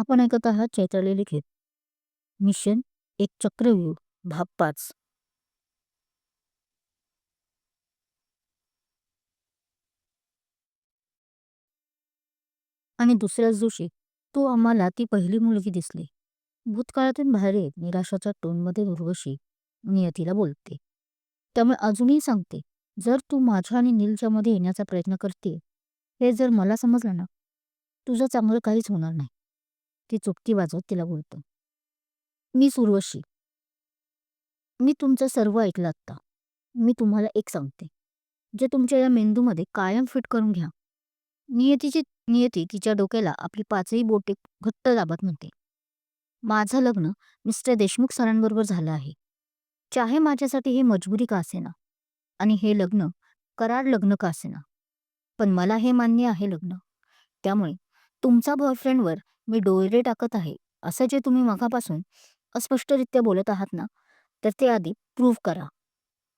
आपण ऐकत आहात चैत्राली लिखित. मिशन एक चक्रव्यूह भाग पाच. आणि दुसऱ्याच दिवशी तू आम्हाला ती पहिली मुलगी दिसली. भूतकाळातून बाहेर येत निराशाच्या टोनमध्ये उर्वशी नियतीला बोलते. त्यामुळे अजूनही सांगते जर तू माझ्या आणि नीलच्या मध्ये येण्याचा प्रयत्न करते हे जर मला समजलं ना तुझं चांगलं काहीच होणार नाही. ती चुटकी वाजवत तिला बोलतो. मी सुरवशी मी तुमचं सर्व ऐकलं आत्ता. मी तुम्हाला एक सांगते. जे तुमच्या या मेंदूमध्ये कायम फिट करून घ्या. नियतीची नियती तिच्या डोक्याला आपली पाचही बोटे घट्ट दाबत म्हणते. माझं लग्न मिस्टर देशमुख सरांबरोबर झालं आहे. चाहे माझ्यासाठी हे मजबुरी का असेना आणि हे लग्न करार लग्न का असेना. पण मला हे मान्य आहे लग्न. त्यामुळे तुमचा बॉयफ्रेंडवर मी डोळे टाकत आहे असं जे तुम्ही मगापासून अस्पष्टरित्या बोलत आहात ना तर ते आधी प्रूव्ह करा.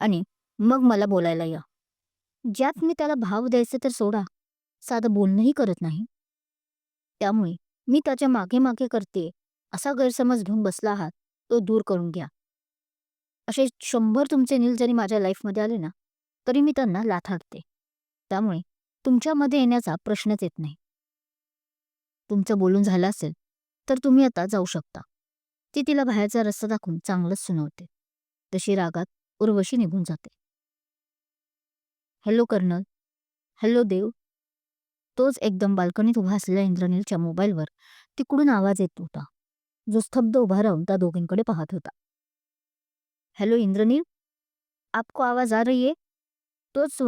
आणि मग मला बोलायला या. ज्यात मी त्याला भाव द्यायचे तर सोडा. साधं बोलणंही करत नाही. त्यामुळे मी त्याच्यामागे मागे करते असा गैरसमज घेऊन बसला आहात तो दूर करून घ्या. असे शंभर तुमचे नील जरी माझ्या लाईफमध्ये आले ना तरी मी त्यांना लाथाडते त्यामुळे तुमच्यामध्ये येण्याचा प्रश्नच येत नाही. तुमचं बोलून झालं असेल तर तुम्ही आता जाऊ शकता. ती तिला बाहेरचा रस्ता दाखवून चांगलंच सुनावते. तशी रागात उर्वशी निघून जाते. Hello colonel. हॅलो देव. तोच एकदम बाल्कनीत उभा असलेल्या इंद्रनीलच्या मोबाईलवर तिकडून आवाज येत होता. जो स्तब्ध उभा राहून त्या दोघींकडे पाहत होता. हॅलो इंद्रनील. आपको आवाज आ रही है? तोच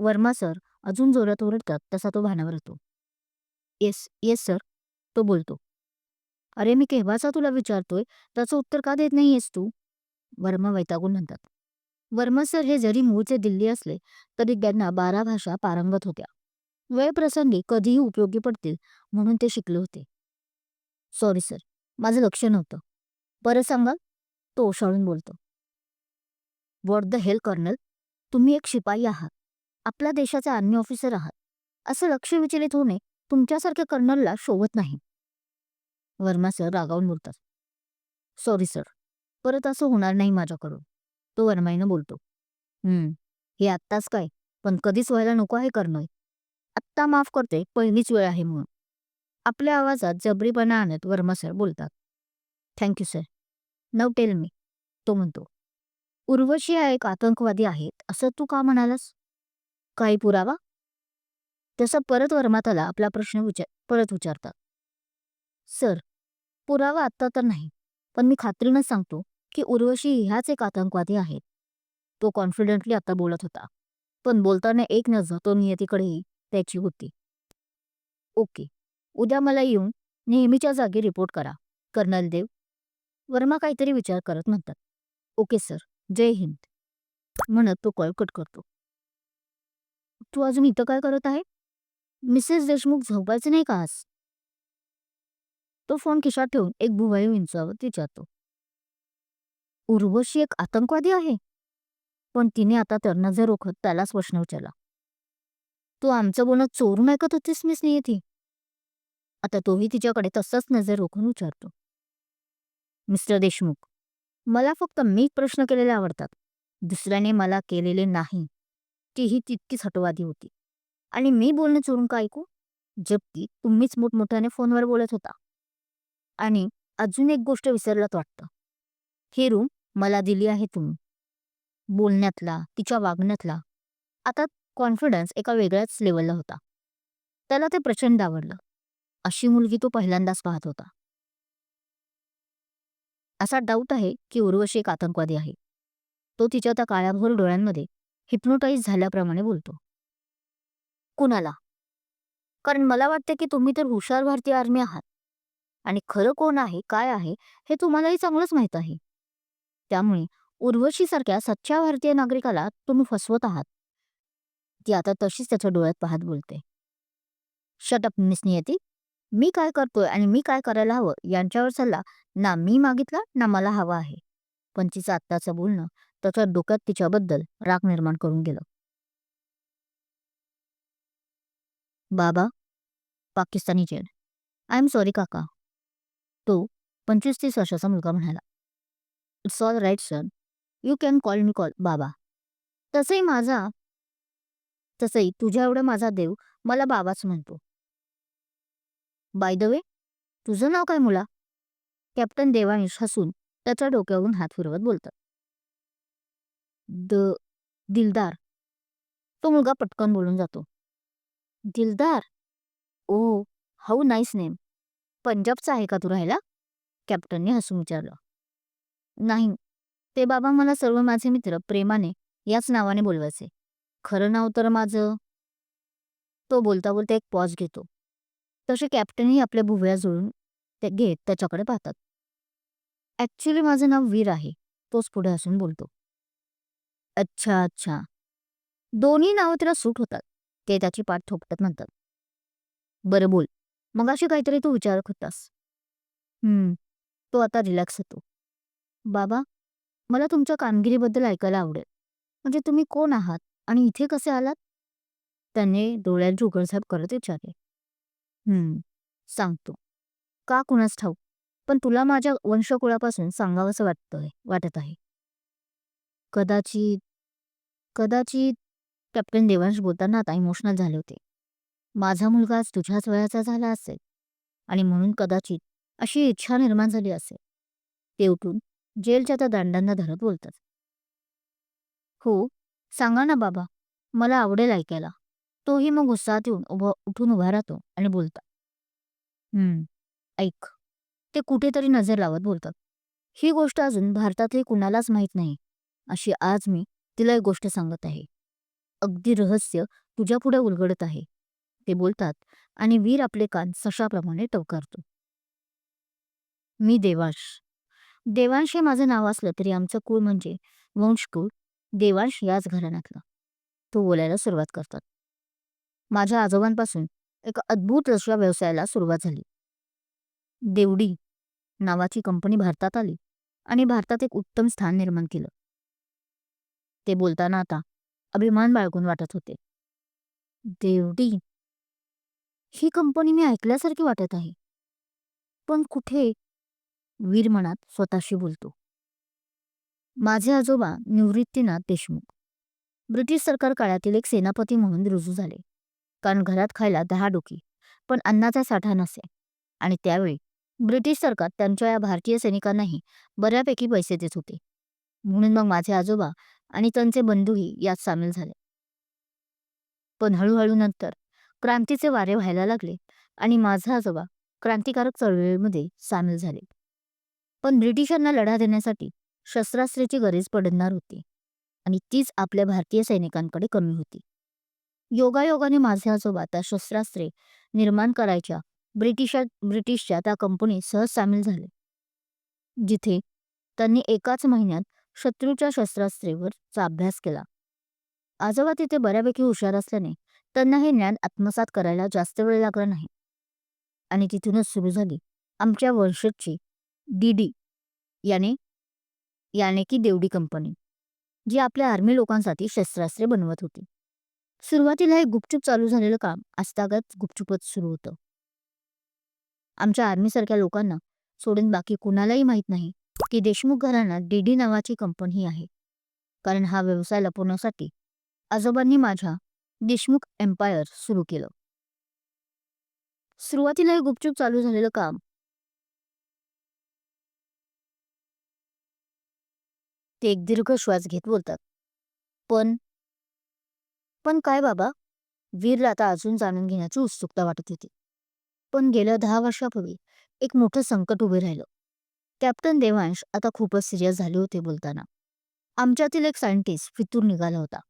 वर्मा सर अजून जोरात ओरडतात तसा तो भानावर होतो येस येस सर. तो बोलतो. अरे मी केव्हाचा तुला विचारतोय? त्याचं उत्तर का देत नाहीयेस तू? वर्मा वैतागून म्हणतात. वर्मा सर हे जरी मूळचे दिल्ली असले तरी त्यांना बारा भाषा पारंगत होत्या. वेळप्रसंगी कधीही उपयोगी पडतील म्हणून ते शिकले होते. Sorry sir. माझं लक्ष नव्हतं. परत सांगाल तो ओशाळून बोलतो. What the hell colonel? तुम्ही एक शिपाई आहात. आपल्या देशाचे आर्मी ऑफिसर आहात. असं लक्ष विचलित होणे तुमच्यासारख्या कर्नलला शोभत नाही. वर्मा सर रागावून बोलतात सॉरी सर परत असं होणार नाही माझ्याकडून. तो वर्माईनं बोलतो. हम्म हे आत्ताच काय? पण कधीच व्हायला नको आहे कर्नल. आत्ता माफ करते पहिलीच वेळ आहे म्हणून. आपल्या आवाजात जबरीपणा आणत वर्मा सर बोलतात. Thank you sir now tell me तो म्हणतो. उर्वशी हा एक आतंकवादी आहेत असं तू का म्हणालास? काही पुरावा? तसा परत वर्मा त्याला आपला प्रश्न विचार परत विचारतात सर पुरावा आत्ता तर नाही पण मी खात्रीनं सांगतो की उर्वशी ह्याच एक आतंकवादी आहेत. तो कॉन्फिडेंटली आता बोलत होता. पण बोलताना एक नजर तो नियतीकडेही त्याची होती. ओके उद्या मला येऊन नेहमीच्या जागी रिपोर्ट करा कर्नल देव. वर्मा काहीतरी विचार करत म्हणतात. Okay sir Jai Hind. म्हणत तो कॉल कट करतो. तू अजून इथं काय करत आहे? मिसेस देशमुख झोपायचे नाही का आज? तो फोन खिशात ठेवून एक भुवाई विंचावर विचारतो उर्वशी एक आतंकवादी आहे. पण तिने आता तर नजर रोखत त्यालाच प्रश्न विचारला. तू आमचं बोलणं चोरून ऐकत होतीस मिस नियती आता तोही तिच्याकडे तसाच नजर रोखून विचारतो. मिस्टर देशमुख मला फक्त मी प्रश्न केलेले आवडतात. दुसऱ्याने मला केलेले नाही. तीही तितकीच हटवादी होती. आणि मी बोलणं चोरून का ऐकू? जबकी तुम्हीच मोठमोठ्याने फोनवर बोलत होता. आणि अजून एक गोष्ट विसरलात वाटतं. हे रूम मला दिली आहे तुम्ही. बोलण्यातला तिच्या वागण्यातला. आता कॉन्फिडन्स एका वेगळ्याच लेवलला होता. त्याला ते प्रचंड आवडलं. अशी मुलगी तो पहिल्यांदाच पाहत होता. असा डाऊट आहे की उर्वशी एक आतंकवादी आहे. तो तिच्या त्या काळ्याभोर डोळ्यांमध्ये हिप्नोटाईज झाल्याप्रमाणे बोलतो. कुणाला? कारण मला वाटते की तुम्ही तर हुशार भारतीय आर्मी आहात. आणि खरं कोण आहे काय आहे हे तुम्हालाही चांगलंच माहीत आहे. त्यामुळे उर्वशीसारख्या सच्च्या भारतीय नागरिकाला तुम्ही फसवत आहात. ती आता तशीच त्याच्या डोळ्यात पाहत बोलते. शटअप मिस नियती मी काय करतोय आणि मी काय करायला हवं यांच्यावर सल्ला ना मी मागितला ना मला हवा आहे. पण तिचं आत्ताचं बोलणं त्याच्या डोक्यात तिच्याबद्दल राग निर्माण करून गेलं. बाबा पाकिस्तानी जेड आय एम सॉरी काका. तो पंचवीस तीस वर्षाचा मुलगा म्हणाला. It's all right sir you can call me call बाबा. तसंही माझा तसंही तुझ्या एवढं माझा देव मला बाबाच म्हणतो. बाय द वे तुझं नाव काय मुला? कॅप्टन देवांश हसून त्याच्या डोक्यावरून हात फिरवत बोलतात द दिलदार. तो मुलगा पटकन बोलून जातो. दिलदार? Oh how nice name. पंजाबचा आहे का तू राहायला? कॅप्टनने हसून विचारलं. नाही ते बाबा मला सर्व माझे मित्र प्रेमाने याच नावाने बोलवायचे. खरं नाव तर माझं? तो बोलता बोलता एक पॉज घेतो. तसे कॅप्टनही आपल्या भुवया जुळून ते घेत त्याच्याकडे पाहतात. ॲक्च्युली माझं नाव वीर आहे तोच पुढे हसून बोलतो. अच्छा अच्छा. दोन्ही नावं तिला सूट होतात. ते त्याची पाठ थोपटत म्हणतात. बरं बोल. मग अशी काहीतरी तू विचारत होतास. हम्म. तो आता रिलॅक्स होतो. बाबा मला तुमच्या कामगिरीबद्दल ऐकायला आवडेल. म्हणजे तुम्ही कोण आहात आणि इथे कसे आलात? त्याने डोळ्यात उघडझाप करत विचारले. हम्म. सांगतो. का कुणास ठाऊक पण तुला माझ्या वंशकुळापासून सांगावंसं वाटतंय वाटत आहे. कदाचित कदाचित कॅप्टन देवांश बोलताना आता इमोशनल झाले होते. माझा मुलगा आज तुझ्याच वयाचा झाला असेल आणि म्हणून कदाचित अशी इच्छा निर्माण झाली असेल. ते उठून जेलच्या त्या दांडांना धरत बोलतात. हो सांगा ना बाबा मला आवडेल ऐकायला. तोही मग उत्साहात येऊन उभा उठून उभा राहतो आणि बोलता. हम्म ऐक ते कुठेतरी नजर लावत बोलतात. ही गोष्ट अजून भारतातही कुणालाच माहीत नाही. अशी आज मी तिला एक गोष्ट सांगत आहे. अगदी रहस्य तुझ्यापुढे उलगडत आहे. ते बोलतात आणि वीर आपले कान सशाप्रमाणे टवकारतो. मी देवांश. देवांश हे माझं नाव असलं तरी आमचं कुळ म्हणजे वंशकुळ. देवांश याच घराण्यातलं. तो बोलायला सुरुवात करतात. माझ्या आजोबांपासून एका अद्भुत रशा व्यवसायाला सुरुवात झाली. देवडी नावाची कंपनी भारतात आली आणि भारतात एक उत्तम स्थान निर्माण केलं. ते बोलताना आता अभिमान बाळगून वाटत होते. देवडी ही कंपनी मी ऐकल्यासारखी वाटत आहे. पण कुठे? वीर मनात स्वतःशी बोलतो. माझे आजोबा निवृत्तीनाथ देशमुख. ब्रिटिश सरकार काळातील एक सेनापती म्हणून रुजू झाले. कारण घरात खायला दहा डोकी पण अन्नाचा साठा नसे. आणि त्यावेळी ब्रिटिश सरकार त्यांच्या या भारतीय सैनिकांनाही बऱ्यापैकी पैसे देत होते. म्हणून मग माझे आजोबा आणि त्यांचे बंधूही यात सामील झाले. पण हळूहळू नंतर क्रांतीचे वारे व्हायला लागले आणि माझा आजोबा क्रांतिकारक चळवळीमध्ये सामील झाले. पण ब्रिटिशांना लढा देण्यासाठी शस्त्रास्त्रेची गरज पडणार होती आणि तीच आपल्या भारतीय सैनिकांकडे कमी होती. योगायोगाने माझे आजोबा त्या शस्त्रास्त्रे निर्माण करायच्या ब्रिटिशा ब्रिटिशच्या त्या कंपनीत सहज सामील झाले. जिथे त्यांनी एकाच महिन्यात शत्रूच्या शस्त्रास्त्रेवरचा अभ्यास केला. आजोबा तिथे बऱ्यापैकी हुशार असल्याने त्यांना हे ज्ञान आत्मसात करायला जास्त वेळ लागला नाही. आणि तिथूनच सुरू झाली आमच्या वंशजची डीडी याने याने की देवडी कंपनी जी आपल्या आर्मी लोकांसाठी शस्त्रास्त्रे बनवत होती. सुरुवातीला हे गुपचूप चालू झालेलं काम आजतागत गुपचूपच सुरू होतं. आमच्या आर्मीसारख्या लोकांना सोडून बाकी कुणालाही माहीत नाही की देशमुख घराण्यात डीडी नावाची कंपनी आहे. कारण हा व्यवसाय लपवण्यासाठी आजोबांनी माझ्या देशमुख एम्पायर सुरू केलं. सुरुवातीला हे गुपचूप चालू झालेलं काम ते एक दीर्घ श्वास घेत बोलतात. पण पण काय बाबा? वीरला आता अजून जाणून घेण्याची उत्सुकता वाटत होती. पण गेल्या दहा वर्षापूर्वी एक मोठं संकट उभे राहिलं. कॅप्टन देवांश आता खूपच सिरियस झाले होते बोलताना. आमच्यातील एक सायंटिस्ट फितूर निघाला होता.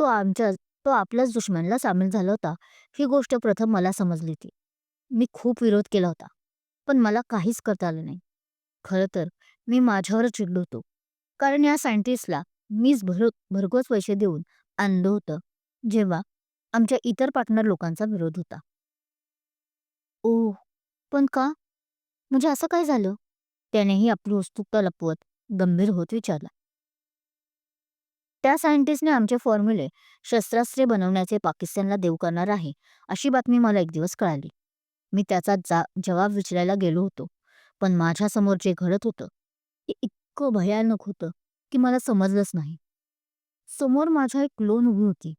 तो आमच्या तो आपल्याच दुश्मनला सामील झाला होता. ही गोष्ट प्रथम मला समजली होती. मी खूप विरोध केला होता. पण मला काहीच करता आलं नाही. खरं तर मी माझ्यावरच चिडलो होतो. कारण या सायंटिस्टला मीच भर भरघोस पैसे देऊन आणलं होतं जेव्हा आमच्या इतर पार्टनर लोकांचा विरोध होता. ओ पण का? म्हणजे असं काय झालं? त्यानेही आपली उत्सुकता लपवत गंभीर होत विचारला. त्या सायंटिस्टने आमचे फॉर्म्युले शस्त्रास्त्रे बनवण्याचे पाकिस्तानला देऊ करणार आहे अशी बातमी मला एक दिवस कळाली. मी त्याचा जा जवाब विचारायला गेलो होतो पण माझ्यासमोर जे घडत होतं ते इतकं भयानक होतं की मला समजलंच नाही. समोर माझ्या एक लोन उभी होती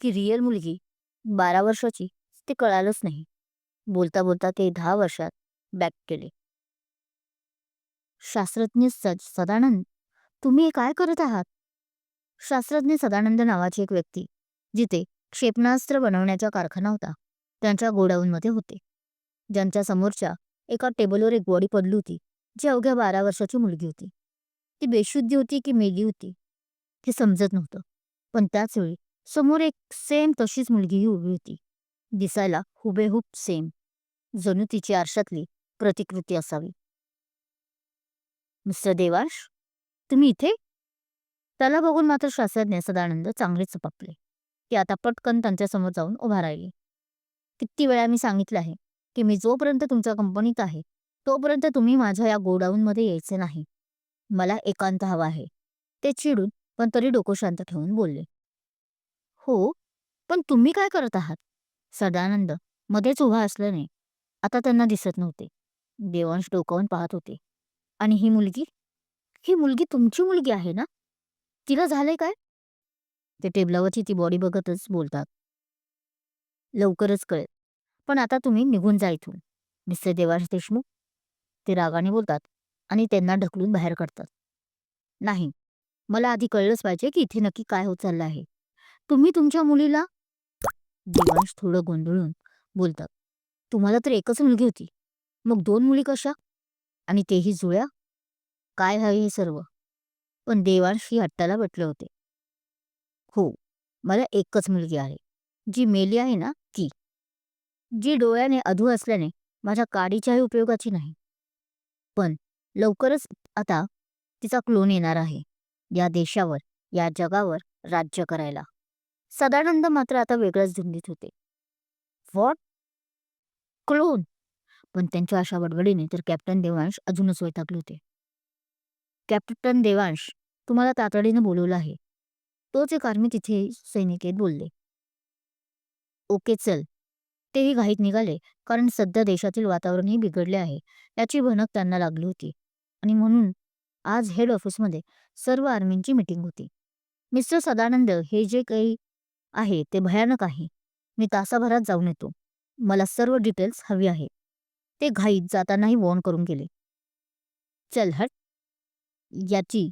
की रिअल मुलगी बारा वर्षाची ते कळालंच नाही. बोलता बोलता ते दहा वर्षात बॅक केले. शास्त्रज्ञ सज सदानंद तुम्ही काय करत आहात? शास्त्रज्ञ सदानंद नावाची एक व्यक्ती जिथे क्षेपणास्त्र बनवण्याचा कारखाना होता. त्यांच्या गोडाऊनमध्ये होते. ज्यांच्या समोरच्या एका टेबलवर एक बॉडी पडली होती जी अवघ्या बारा वर्षाची मुलगी होती. ती बेशुद्धी होती की मेली होती हे समजत नव्हतं. पण त्याचवेळी समोर एक सेम तशीच मुलगीही उभी होती. दिसायला हुबेहूब सेम. जणू तिची आरशातली प्रतिकृती असावी. मिस्टर देवांश तुम्ही इथे? त्याला बघून मात्र शास्त्रज्ञ सदानंद चांगलेच चपापले ती आता पटकन त्यांच्यासमोर जाऊन उभा राहिली. किती वेळा मी सांगितलं आहे की मी जोपर्यंत तुमच्या कंपनीत आहे तोपर्यंत तुम्ही माझ्या या गोडाऊनमध्ये यायचे नाही. मला एकांत हवा आहे. ते चिडून पण तरी डोकं शांत ठेवून बोलले. हो पण तुम्ही काय करत आहात? सदानंद मध्येच उभा असल्याने आता त्यांना दिसत नव्हते. देवांश डोकावून पाहत होते. आणि ही मुलगी ही मुलगी तुमची मुलगी आहे ना? तिला झालंय काय? ते टेबलावरची ती बॉडी बघतच बोलतात. लवकरच कळेल. पण आता तुम्ही निघून जा इथून. मिस्टर देवांश देशमुख ते रागाने बोलतात आणि त्यांना ढकलून बाहेर काढतात. नाही मला आधी कळलंच पाहिजे की इथे नक्की काय होत चाललं आहे. तुम्ही तुमच्या मुलीला देवांश थोडं गोंधळून बोलतात. तुम्हाला तर एकच मुलगी होती. मग दोन मुली कशा? आणि तेही जुळ्या? काय हवे हे सर्व? पण देवांशी हट्टाला बटले होते. हो मला एकच मुलगी आहे जी मेली आहे ना ती. जी डोळ्याने अधू असल्याने माझ्या काडीच्याही उपयोगाची नाही. पण लवकरच आता तिचा क्लोन येणार आहे या देशावर या जगावर राज्य करायला. सदानंद मात्र आता वेगळ्याच धुंदीत होते. What clone? पण त्यांच्या अशा बडबडीने तर कॅप्टन देवांश अजूनच वैतागले होते. कॅप्टन देवांश तुम्हाला तातडीनं बोलवलं आहे. तोच एक आर्मी तिथे सैनिकेत बोलले. ओके चल. तेही घाईत निघाले कारण सध्या देशातील वातावरणही बिघडले आहे. याची भनक त्यांना लागली होती. आणि म्हणून आज हेड ऑफिसमध्ये सर्व आर्मींची मीटिंग होती. मिस्टर सदानंद हे जे काही आहे ते भयानक आहे. मी तासाभरात जाऊन येतो. मला सर्व डिटेल्स हवी आहे ते घाईत जातानाही वॉर्न करून गेले. चल हट. याची.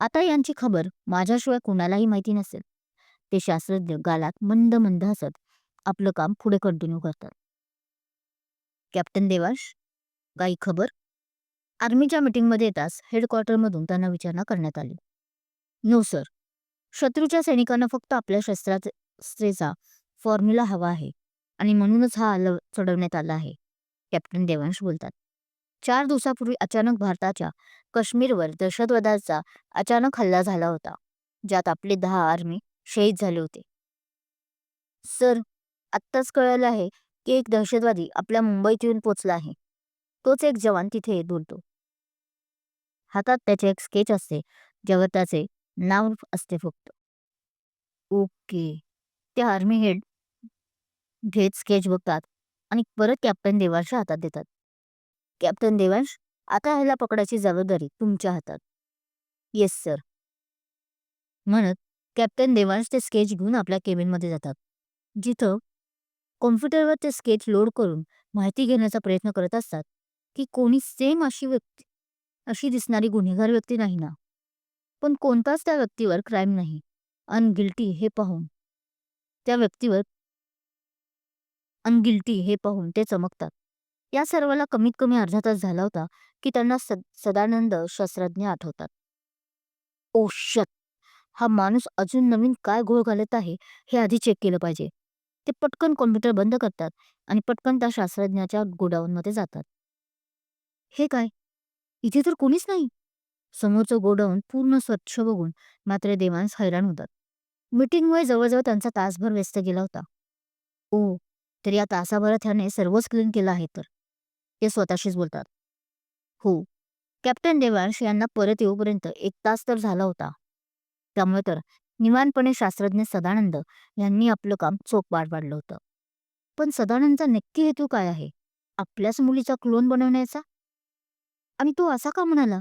आता यांची खबर माझ्याशिवाय कुणालाही माहिती नसेल. ते शास्त्रज्ञ गालात मंद मंद हसत आपलं काम पुढे कंटिन्यू करतात. कॅप्टन देवाश काही खबर? आर्मीच्या मीटिंगमध्ये येताच हेडक्वार्टरमधून त्यांना विचारणा करण्यात आली. No sir. शत्रूच्या सैनिकांना फक्त आपल्या शस्त्रास्त्रेचा फॉर्म्युला हवा आहे आणि म्हणूनच हा हल्ला चढवण्यात आला आहे. कॅप्टन देवांश बोलतात. चार दिवसापूर्वी अचानक भारताच्या काश्मीरवर दहशतवादाचा अचानक हल्ला झाला होता ज्यात आपले दहा आर्मी शहीद झाले होते. सर आत्ताच कळलं आहे की एक दहशतवादी आपल्या मुंबईत येऊन पोचला आहे. तोच एक जवान तिथे बोलतो. हातात त्याचे एक स्केच असते ज्यावर त्याचे नाव असते फक्त. ओके. ते आर्मी हेड घेत स्केच बघतात. आणि परत कॅप्टन देवांशच्या हातात देतात. कॅप्टन देवांश आता ह्याला पकडायची जबाबदारी तुमच्या हातात. येस सर म्हणत कॅप्टन देवांश ते स्केच घेऊन आपल्या केबिनमध्ये जातात. जिथं कॉम्प्युटरवर ते स्केच लोड करून माहिती घेण्याचा प्रयत्न करत असतात की कोणी सेम अशी व्यक्ती अशी दिसणारी गुन्हेगार व्यक्ती नाही ना? पण कोणताच त्या व्यक्तीवर क्राईम नाही. अनगिल्टी हे पाहून. त्या व्यक्तीवर अनगिल्टी हे पाहून ते चमकतात. या सर्वाला कमीत कमी अर्धा तास झाला होता की त्यांना सद सदानंद शास्त्रज्ञ आठवतात. ओ शत हा माणूस अजून नवीन काय घोळ घालत आहे हे आधी चेक केलं पाहिजे. ते पटकन कॉम्प्युटर बंद करतात आणि पटकन त्या शास्त्रज्ञाच्या गोडाऊनमध्ये जातात. हे काय? इथे तर कोणीच नाही? समोरचं गोडाऊन पूर्ण स्वच्छ बघून मात्र देवांस हैराण होतात. मीटिंगमुळे जवळजवळ त्यांचा तासभर व्यस्त गेला होता. ओ तर या तासाभरात ह्याने सर्वच क्लीन केलं आहे तर? ते स्वतःशीच बोलतात. हो. कॅप्टन देवांश यांना परत येऊपर्यंत एक तास तर झाला होता. त्यामुळे तर निवानपणे शास्त्रज्ञ सदानंद यांनी आपलं काम चोख पार पाडलं होतं. पण सदानंदचा नक्की हेतू काय आहे? आपल्याच मुलीचा क्लोन बनवण्याचा? आणि तो असा का म्हणाला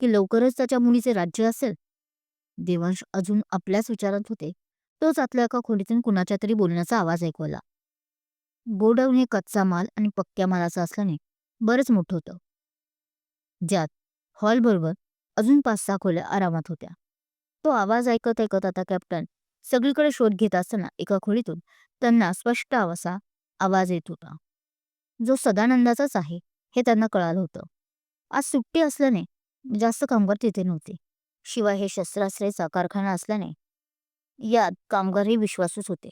की लवकरच त्याच्या मुलीचे राज्य असेल? देवांश अजून आपल्याच विचारात होते. तोच आतल्या एका खोलीतून कुणाच्या तरी बोलण्याचा आवाज ऐकवला गोडाऊन हे कच्चा माल आणि पक्क्या मालाचं असल्याने बरंच मोठं होतं. ज्यात हॉलबरोबर अजून पाच सहा खोल्या आरामात होत्या. तो आवाज ऐकत ऐकत आता कॅप्टन सगळीकडे शोध घेत असताना एका खोलीतून त्यांना स्पष्ट आवासा आवाज येत होता. जो सदानंदाचाच आहे हे त्यांना कळालं होतं. आज सुट्टी असल्याने जास्त कामगार तिथे नव्हते. शिवाय हे शस्त्रास्त्रेचा कारखाना असल्याने यात कामगारही विश्वासूच होते.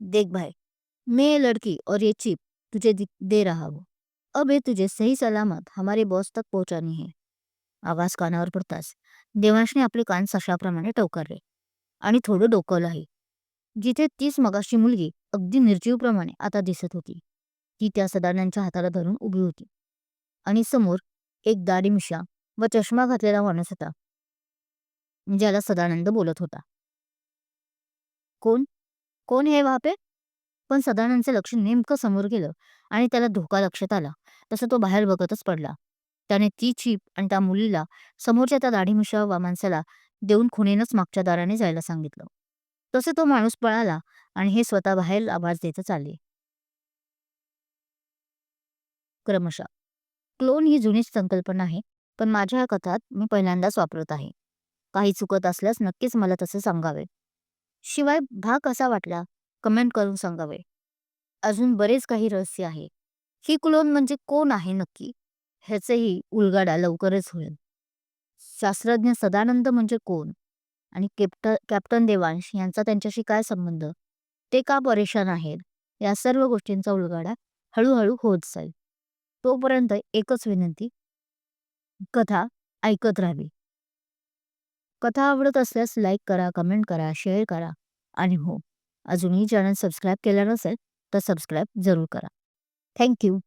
देख भाई मैं लड़की और ये चिप तुझे दे रहा हूँ। अब ये तुझे सही सलामत हमारे बॉस तक पहुंचानी है। आवाज़ कानावर पडताच देवांशने आपले कान सशाप्रमाणे टवकारले। आणि थोडं डोकवलंही जिथे तीच मगाशी मुलगी अगदी निर्जीवप्रमाणे आता दिसत होती, ती त्या सदानंदच्या हाताला धरून उभी होती. आणि समोर एक दाढी मिशा व चष्मा घातलेला माणूस होता, ज्याला सदानंद बोलत होता. कोण? कोण हे वहा पे पण सदानंदचं लक्ष नेमकं समोर गेलं आणि त्याला धोका लक्षात आला. तसं तो बाहेर बघतच पडला. त्याने ती चीप आणि त्या मुलीला समोरच्या त्या दाढीमिशा माणसाला देऊन खुणेनच मागच्या दाराने जायला सांगितलं. तसे तो माणूस पळाला आणि हे स्वतः बाहेर आवाज देतच आले. क्रमशः. क्लोन ही जुनीच संकल्पना आहे पण माझ्या या कथात मी पहिल्यांदाच वापरत आहे. काही चुकत असल्यास नक्कीच मला तसे सांगावे. शिवाय भाग कसा वाटला? कमेंट करून सांगावे. अजून बरेच काही रहस्य आहे. ही क्लोन म्हणजे कोण आहे नक्की? ह्याचेही उलगाडा लवकरच होईल. शास्त्रज्ञ सदानंद म्हणजे कोण? आणि केप्ट कॅप्टन देवांश यांचा त्यांच्याशी काय संबंध? ते का परेशान आहेत? या सर्व गोष्टींचा उलगाडा हळूहळू होत जाईल. तोपर्यंत एकच विनंती. कथा ऐकत राहावी. कथा आवडत असल्यास लाईक करा कमेंट करा शेअर करा. आणि हो अजूनही चॅनल सबस्क्राईब केलं नसेल तर सबस्क्राईब जरूर करा. थँक्यू